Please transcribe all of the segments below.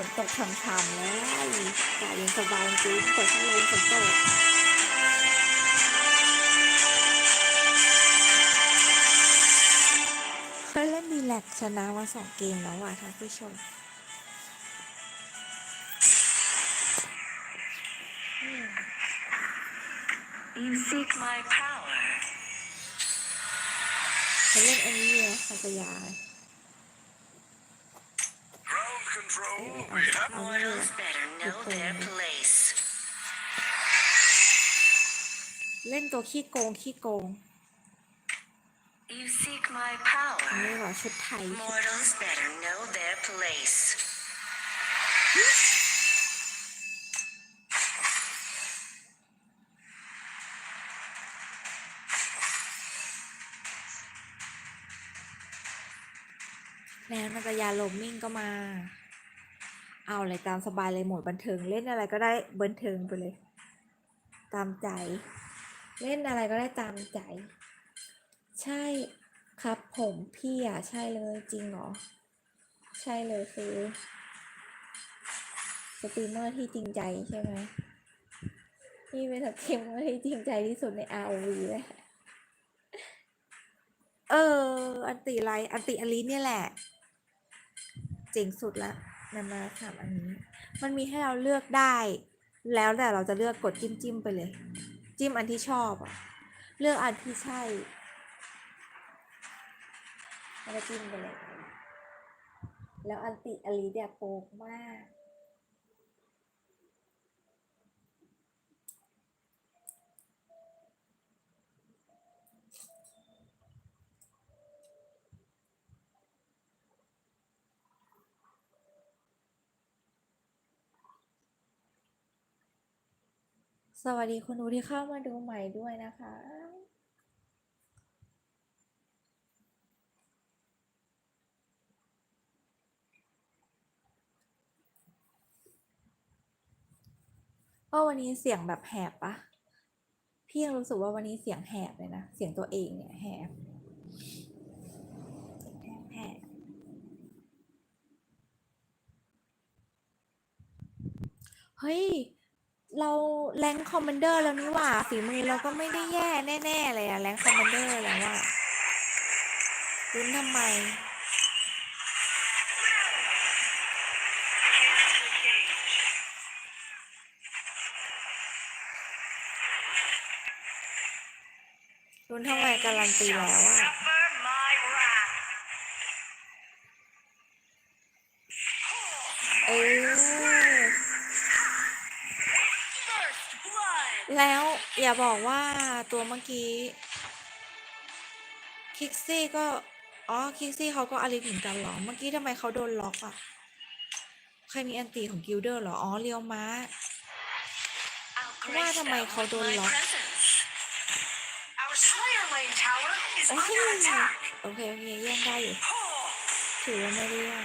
ฝนตกช่ำๆแล้วอากาศเย็นสบายจริงเปิดพัดลมฝนตกเคยเล่นดีแลกชนะมาสองเกมแล้วอะท่านผู้ชม You seek my power. เขาเล่นอันนี้เลยสัตยา Ground control, Yeah, we have I- Mortals better know their place. เล่นตัวขี้โกงขี้โกง You seek my อันนี้ power. เหรอชุดไทย Mortals better know their place. แล้วนัตยาโลมมิ่งก็มา เอาเลยตามสบายเลยโหมดบันเทิงเล่นอะไรก็ได้บันเทิงไปเลย ตามใจ เล่นอะไรก็ได้ตามใจ ใช่ครับผมพี่อะใช่เลยจริงเหรอ ใช่เลยคือสตรีมเมอร์ที่จริงใจใช่ไหมพี่เป็นสตรีมเมอร์ที่จริงใจที่สุดใน ROV เลยเออ อันติไรอันติอลิเนี่ยแหละ เจ๋งสุดละ นำมาถามอันนี้ มันมีให้เราเลือกได้ แล้วแต่เราจะเลือกกดจิ้มจิ้มๆไปเลย จิ้มอันที่ชอบอะเลือกอันที่ใช่แล้วจิ้มไปเลย แล้วอันติอลีเดียโปกมาก สวัสดีคุณหนูที่เข้ามาดูใหม่ด้วยนะคะว่าวันนี้เสียงแบบแหบปะพี่ยังรู้สึกว่าวันนี้เสียงแหบเลยนะ เสียงตัวเองเนี่ยแหบเฮ้ย เราแรงคอมมานเดอร์แล้วนี่หว่าฝีมือเราก็ไม่ได้แย่แน่ๆเลยอะแรงคอมมานเดอร์แล้วอะรุ้นทำไม รุ้นทำไมการันตีแล้วอะ อย่าบอกว่าตัวเมื่อกี้คิกซี่ก็ อ๋อ คิกซี่เขาก็อลิสเหมือนกันเหรอ เมื่อกี้ทำไมเขาโดนล็อกอะใครมีอันตีของกิลเดอร์เหรอ อ๋อเรียวม้า I'll Why grace am I them called with my Lock? presence. Our Slayer Lane Tower is โอเค under attack. โอเคโอเคแย่งได้อยู่ถือว่าไม่ได้แย่ง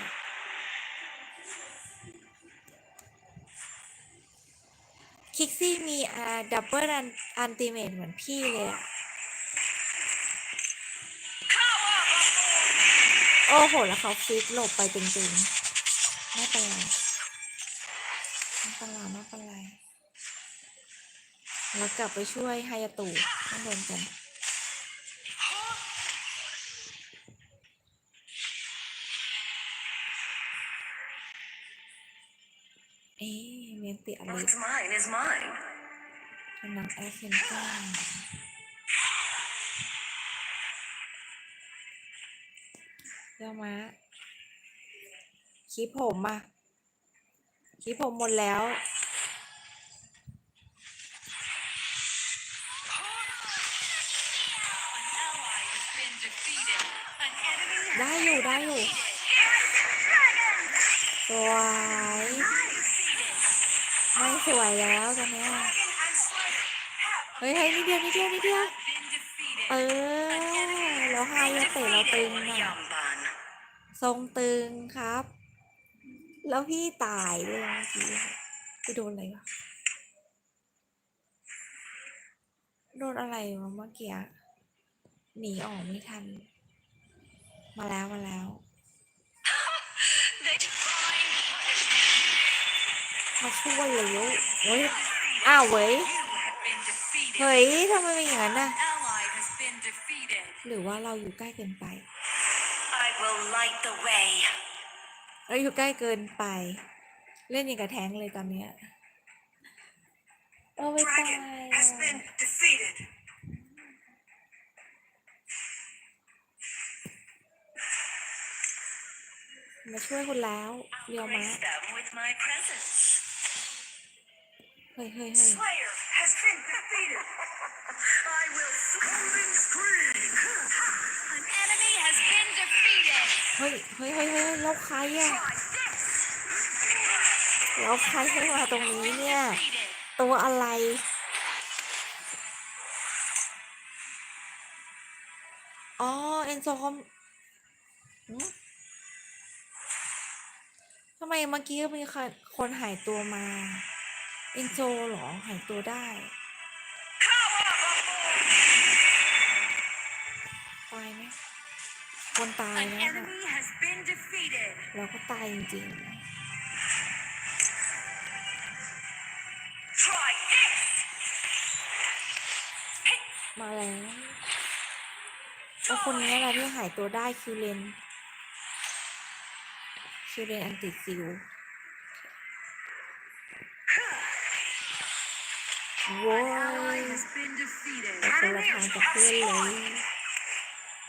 คิกซี่มีอาดับเบิลอันติเมตเหมือนพี่เลยอะโอ้โห แล้วเขาฟิกหลบไปจริงๆ ไม่เป็นไรไม่เป็นไรไม่เป็นไรเรากลับไปช่วยไฮยาตุข้างบนกัน เอ๊ะเมีย นติอะไร What's mine is mine. กำลังแอสเซนต้าเรียวมาคีบผมอะคีบผมหมดแล้วได้อยู่ได้อยู่สวยไม่ สวยแล้วตอนนี้เฮ้ยเฮ้ยนิดเดียวนิดเดียวนิดเดียวเออแล้วไฮยาเตะเราตึงอะทรงตึงครับ แล้วพี่ตายเลยเมื่อกี้ไปโดนอะไรวะโดนอะไรมาเมื่อกี้หนีออกไม่ทัน มาแล้วมาแล้ว The divine มาช่วยเลยเฮ้ยอ้าวเว้ยเฮ้ยทำไมเป็นอย่างนั้นน่ะหรือว่าเราอยู่ใกล้เกินไปเราอยู่ใกล้เกินไป เล่นอย่างกับแทงเลยตอนเนี้ยโอ้ไม่ตายมาช่วยคุณแล้วเรียวมะ เฮ้ยเฮ้ยเฮ้ย Slayer has been defeated. I will golden scream. An enemy has been defeated. เฮ้ยเฮ้ยเฮ้ยเฮ้ยแล้วใครอะ Try this. แล้วใครให้มาตรงนี้เนี่ย Defeated. ตัวอะไร อ๋อ เอนโซคอมหืมทำไมเมื่อกี้มีคนคนหายตัวมา เอนโซเหรอหายตัวได้ตายไหมคนตาย An นะ enemy has been defeated. เราก็ตายจริง Try this. ๆมาแล้วแล้วคนนี้แหละที่หายตัวได้คิวเลนคิวเลนอันติดซิล ว้ย Ally has been defeated. ไปคนละทางกับเพื่อนเลย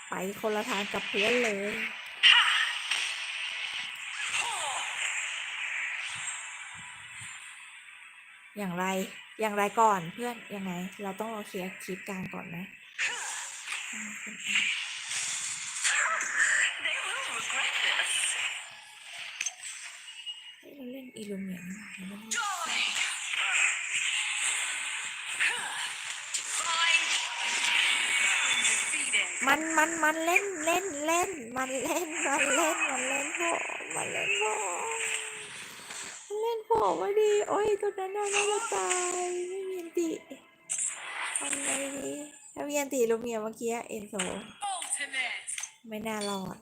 ไปคนละทางกับเพื่อนเลยอย่างไรอย่างไรก่อนเพื่อนยังไง เราต้องรอเคลียร์คลิปกลางก่อนไหม They will regret this. เฮ้ยเราเล่นอีลูเมียนเรา มันมันมันเล่นเล่นเล่น มันเล่นมันเล่นมันเล่นโผมันเล่นโผมันเล่นโผมาดีโอ้ยตัวนั้นน่าจะตายไม่มีอันติทำไงดีถ้ามีอันติลูเมียเมื่อกี้เอ็นโซไม่น่ารอด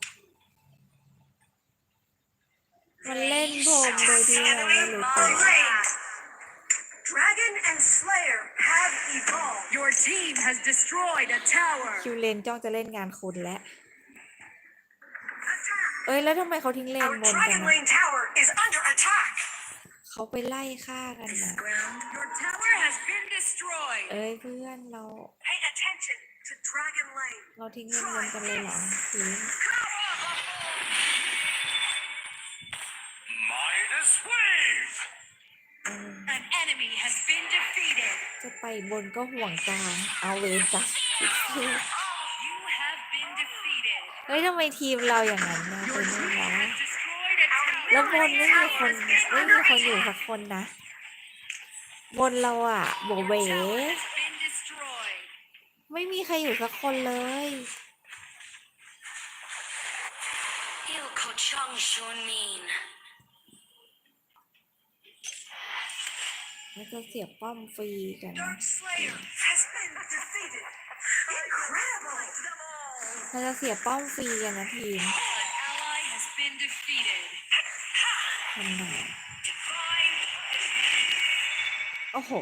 มันเล่นผมโดยที่เราไม่รู้ตัว Dragon and Slayer have evolved. Your team has destroyed a tower. คิวเลนจ้องจะเล่นงานคุณแล้วเอ้ยแล้วทำไมเขาทิ้งเลน Our บนกัน Dragon นะ Lane tower is under attack. เขาไปไล่ฆ่ากันนะ ground. Your tower has been destroyed. เอ้ยเพื่อนเรา Pay attention to Dragon Lane. เราทิ้งเลนบนกันเลยเหรอทิ้ง Midas wave. เออ An enemy has been defeated. จะไปบนก็ห่วงกลางเอาเวรจับ You have been defeated. เฮ้ยทำไมทีมเราอย่างนั้นนะ Your เป็น team ยังไง has destroyed a tower. แล้วบนไม่มีคนไม่มีคนอยู่สักคนนะบนเราอะโบเบ Your tower has been destroyed. ไม่มีใครอยู่สักคนเลย Ilko Chung Shun Min. แล้วจะเสียบป้อมฟรีกันนะ Dark Slayer has been defeated. Incredible. Them all. เราจะเสียบป้อมฟรีกันนะทีม An ally has been defeated. ทำไง Divine โอ้โห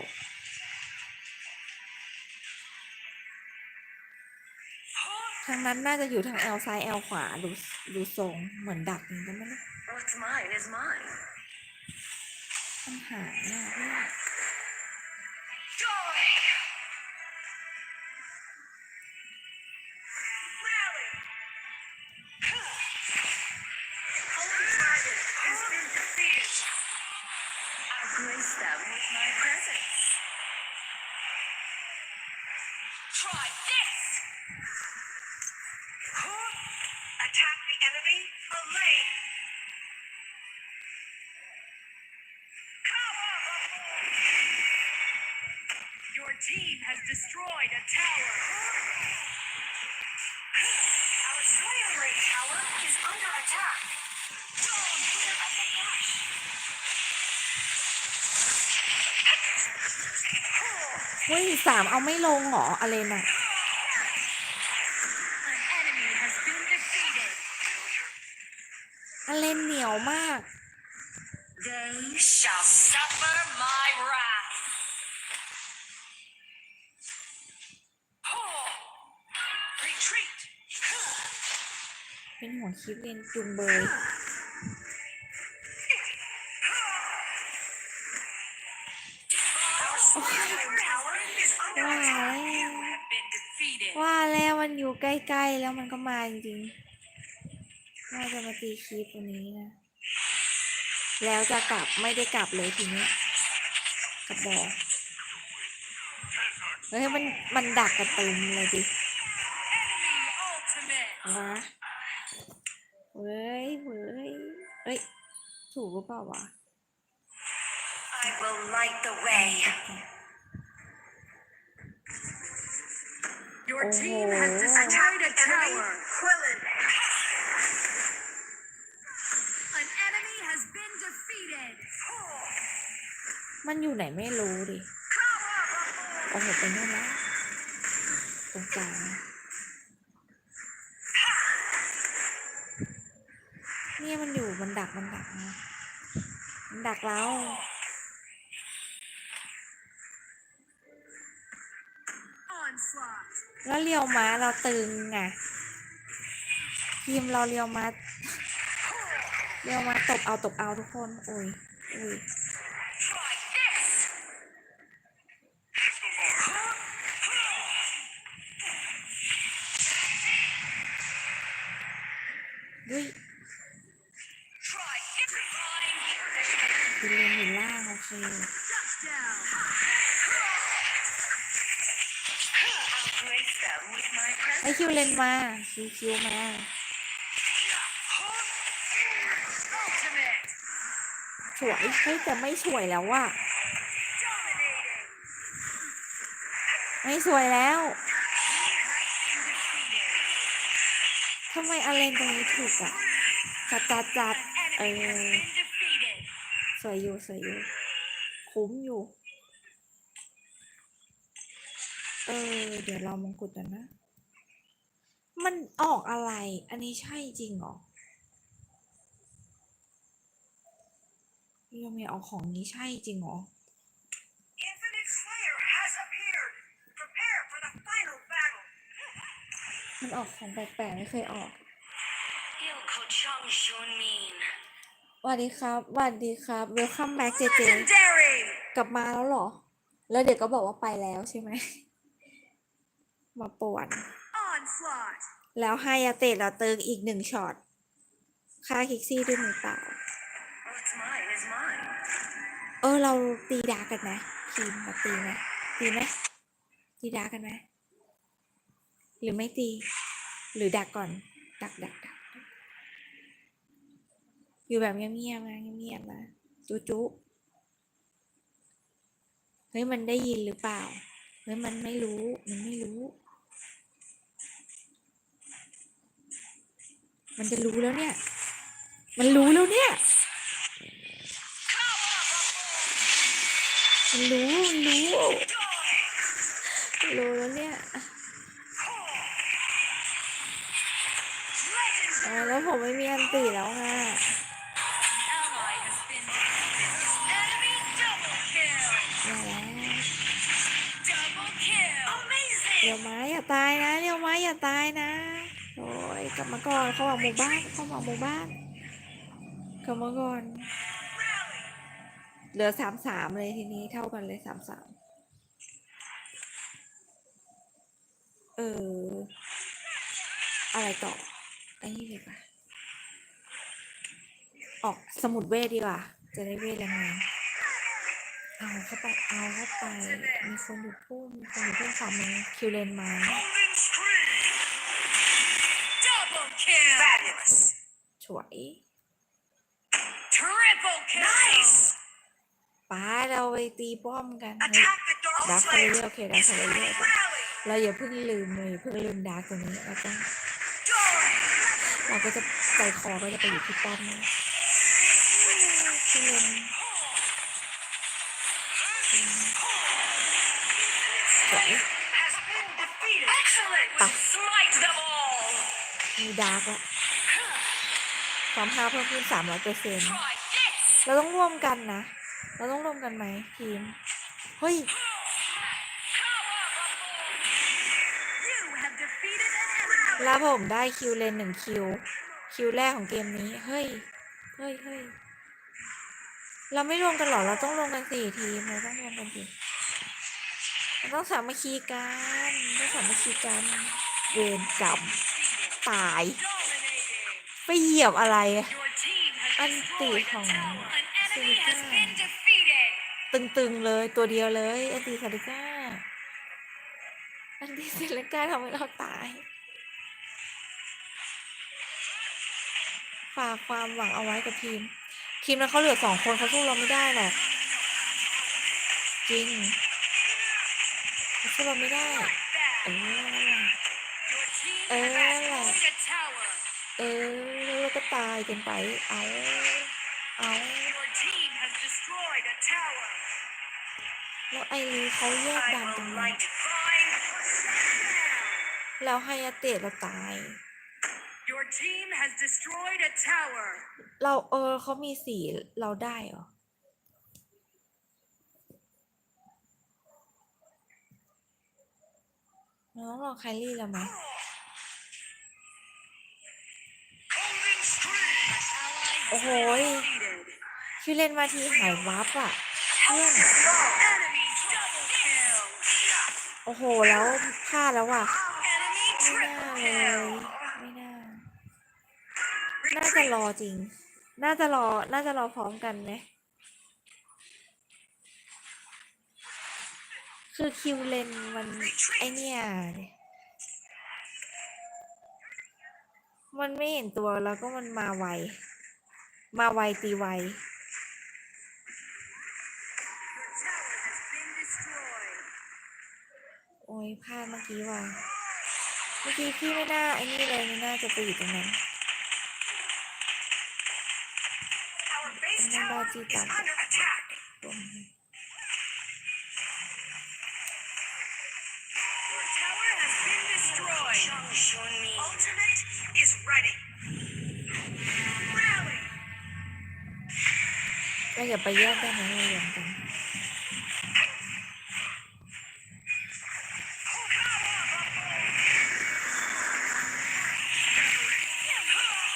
ทางนั้นน่าจะอยู่ทางแอลซ้ายแอลขวาดูดูทรงเหมือนดักอย่างกันไหม ปัญหาเนี่ย team has destroyed a tower. Our Slayer Lane tower is under attack. Don't fear of the brush. เฮ้ยสามเอาไม่ลงเหรออะไรน่ะ An enemy has been defeated. อะไรเหนียวมาก They shall suffer เป็นห่วงคลิปเรียนจุงเบย Power is ว่าแล้ว have been defeated. ว่าแล้วมันอยู่ใกล้ๆแล้วมันก็มาจริงๆน่าจะมาตีคลิปวันนี้นะ แล้วจะกลับไม่ได้กลับเลยทีนี้กระบอกเฮ้ยมันมันดักกระตุมเลยดิ Enemy ultimate. วะเว้ ยเว้ยเอ้ย ถูกหรือเปล่าวะ I will light the way. Your team has Oh. destroyed a tower. Quillen. An enemy has been defeated. มันอยู่ไหนไม่รู้ดิ โอ้โหไปนู่นแล้วตรงกลาง เนี่ยมันอยู่มันดักมันดักนะมันดักเราแล้วเลียวม้าเราตึงไงทีมเราเลียวม้าเลียวม้าตบเอาตบเอาทุกคนโอ้ยโอ้ย Try this. เฮ้ย ไอคิวเลนมาคิวคิวมาสวยเฮ้แต่ไม่สวยแล้วว่ะไม่สวยแล้วทำไมอเลนตรงนี้ถูกอะจัดจัดจัดเออสวยอยู่สวยอยู่ คุ้มอยู่ เออ เดี๋ยวเรามงกุฎกันนะ มันออกอะไร อันนี้ใช่จริงเหรอยังไม่ออกของนี้ใช่จริงเหรอ Infinite Slayer has appeared. Prepare for the final battle. มันออกของแปลกๆไม่เคยออก Ilko Chung Shun Min. สวัสดีครับสวัสดีครับ welcome back เจเจ Legendary. กลับมาแล้วเหรอ แล้วเดี๋ยวก็บอกว่าไปแล้วใช่ไหม มาป่วน Onslaught. แล้วไฮยาเตะเราเติงอีกหนึ่งช็อตฆ่าคิกซี่ด้วยมือเปล่า What's mine is mine. เออ เราตีดากันไหมทีมเราตีไหมตีไหมตีดากันไหมหรือไม่ตี หรือดักก่อน ดักดักดัก อยู่แบบเงียบๆนะเงียบๆนะจุจุเฮ้ยมันได้ยินหรือเปล่า เฮ้ยมันไม่รู้ มันไม่รู้ มันจะรู้แล้วเนี่ย มันรู้แล้วเนี่ย มันรู้มันรู้รู้แล้วเนี่ยเออแล้วผมไม่มีอันตีแล้วไง ตายนะเดี๋ยวไม้อย่าตายนะ โอ้ยกลับมาก่อนเข้ามาหมู่บ้านเข้ามาหมู่บ้านกลับมาก่อน เหลือสามสามเลยทีนี้เท่ากันเลยสามสามเออ อะไรต่อไอ้นี่ดีกว่าออกสมุดเวทดีกว่า จะได้เวทแรงๆ เอาเข้าไปเอาเข้าไป มีคนอยู่พุ่มมีคนอยู่พุ่มขวามือคิวเลนมา Fabulous. สวย Triple kill. Nice. ป้าเราไปตีป้อมกัน Attack the Dark ดักไปเรื่อยๆโอเคดัก Is ไปเรื่อย rally. ๆเราอย่าเพิ่งลืมเลยเพิ่งลืมดาร์กตรงนี้เราต้อง Joy. เราก็จะใจคอก็จะไปอยู่ที่ป้อมนี่คิวเลน สวย Has been defeated. Excellent. Ah. Smite them all. มีดาร์กละความห้าวเพิ่มขึ้นสามร้อยเปอร์เซ็นต์ Try this. เราต้องร่วมกันนะ เราต้องร่วมกันไหมทีม เฮ้ย You have defeated an enemy. แล้วผมได้คิวเลนหนึ่งคิว คิวแรกของเกมนี้ เฮ้ย เฮ้ยเฮ้ยเราไม่รวมกันหรอ เราต้องรวมกันสี่ทีมเราต้องรวมกันสิเรา ต้องสามัคคีกันต้องสามัคคีกันเวรกรรมตายไปเหยียบอะไร อันติของซิ enemy ลิก้าตึงๆเลยตัวเดียวเลย อันติซาลิก้าอันติซาลิก้าทำให้เราตายฝากความหวังเอาไว้กับทีม ทีมนั้นเขาเหลือสองคนเขาสู้เราไม่ได้หรอกจริง สู้เราไม่ได้ เออ Your team Eh, has destroyed a tower. เออแล้วก็ตายกันไป เอาเอาแล้วไอรีเขาแยกดันตรงนั้แล้วไฮยาเตะเราตาย Your team has destroyed a tower. เราเออเขามีสีเราได้เหรอ เราต้องลอไคลี่แล้วไหมโอ้โหคิวเลนมาทีหายวับอะเพื่อนโอ้โห แล้วพลาดแล้วอะ ไม่น่าเลยไม่น่า น่าจะรอจริง น่าจะรอ น่าจะรอพร้อมกันไหม คือคิวเลนมันไอเนี่ย มันไม่เห็นตัวแล้วก็มันมาไว มาไวตีไว โอ้ยพลาดเมื่อกี้ว่ะ เมื่อกี้พี่ไม่น่าไอ้นี่เลยไม่น่าจะไปอยู่ตรงนั้น Our base Ano ba, tower Tita? is under attack. ตร Ultimate is ready. Rally. ก็อย่าไปแยกได้ไหมเรารวมกัน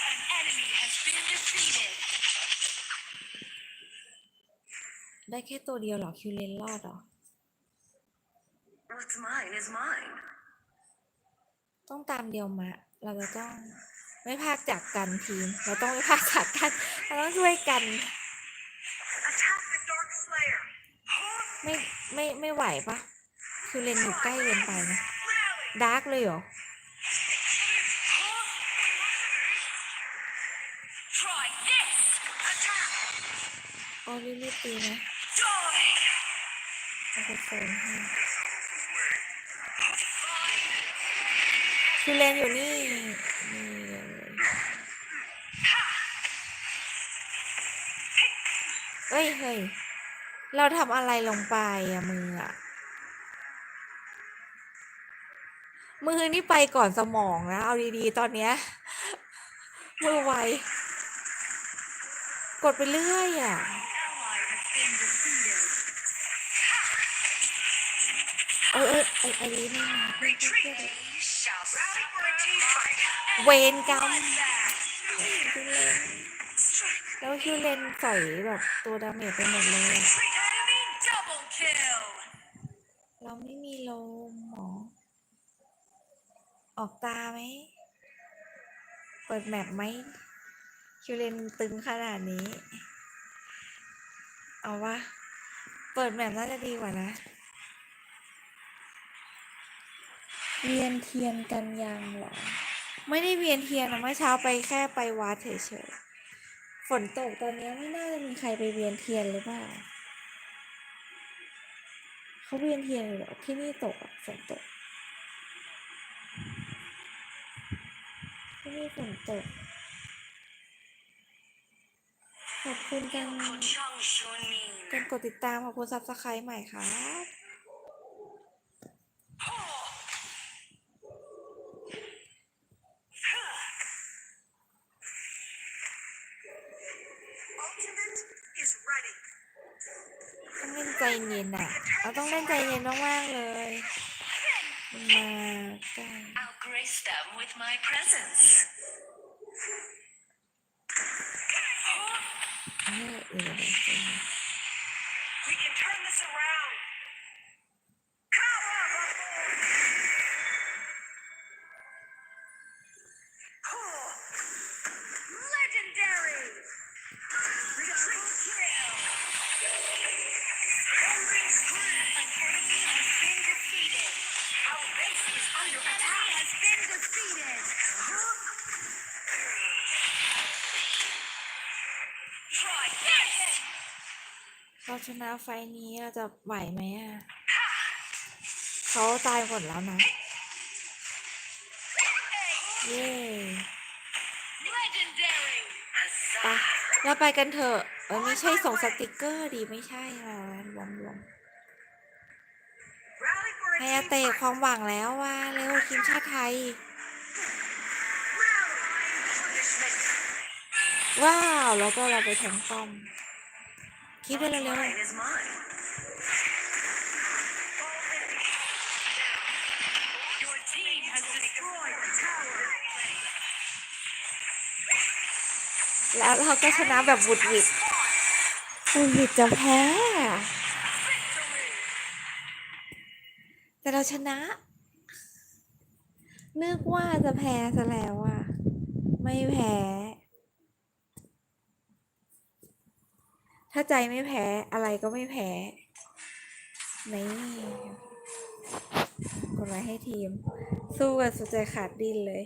An enemy has been defeated. ได้แค่ตัวเดียวเหรอ คิวเลนรอดเหรอ What's mine is mine. ต้องตามเดียวมาเราจะต้องไม่พากจากกันทีม เราต้องไม่พากจากกัน เราต้องช่วยกัน ไม่ไม่ไม่ไหวปะคือเลนอยู่ใกล้เกินไปนะดาร์กเลยเหรอ Try this. Attack. โอ้รีบตีนะ Die. เราจะโซนให้ คือเลนอยู่นี่นี่เลยเอ้ยเฮ้ย เราทำอะไรลงไปอะมืออะมือนี่ไปก่อนสมองนะ เอาดีๆ ตอนเนี้ย มือไว กดไปเรื่อยอะเออเออไอไอรีไม่มาเพื่อนเพื่อน เพื่อนกรรม Bloodbath. คิวเลนแล้วคิวเลนใส่แบบตัวดาเมจไปหมดเลย เราไม่มีโลมหรอ ออกตาไหม เปิดแมปไหมคิวเลนตึงขนาดนี้ เอาวะ เปิดแมปน่าจะดีกว่านะ เวียนเทียนกันยังเหรอ ไม่ได้เวียนเทียนนะเมื่อเช้าไปแค่ไปวัดเฉยๆฝนตกตอนนี้ไม่น่าจะมีใครไปเวียนเทียนหรือเปล่าเขาเวียนเทียนเลยเหรอที่นี่ตกอะฝนตกที่นี่ฝนตกขอบคุณกัน Chang Shunin. กันกดติดตามขอบคุณซับสไครต์ใหม่ครับ Ultimate is ready. ต้อง เล่นใจเย็นอะเราต้องเล่นใจเย็นมากๆเลยมันมาใกล้ I'll grace them with my presence. เออเออ เราชนะไฟนี้เราจะไหวไหมอะเขาตายหมดแล้วนะเย้ Legendary. ไปเราไปกันเถอะเออไม่ใช่ส่งสติกเกอร์ดีไม่ใช่ค่ะรวมรวม Rally for a ไฮอาเตะความหวังแล้วว่าเร็วทีมชาติไทย ว้าว แล้วก็เราไปแทงป้อม คิดไปเร็วๆแล้วเราก็ชนะแบบบุดหวิดบุดหวิดจะแพ้ แต่เราชนะ นึกว่าจะแพ้ซะแล้วอะ ไม่แพ้ ถ้าใจไม่แพ้อะไรก็ไม่แพ้นี่กดไว้ให้ทีม สู้กันสุดใจขาดดิ้นเลย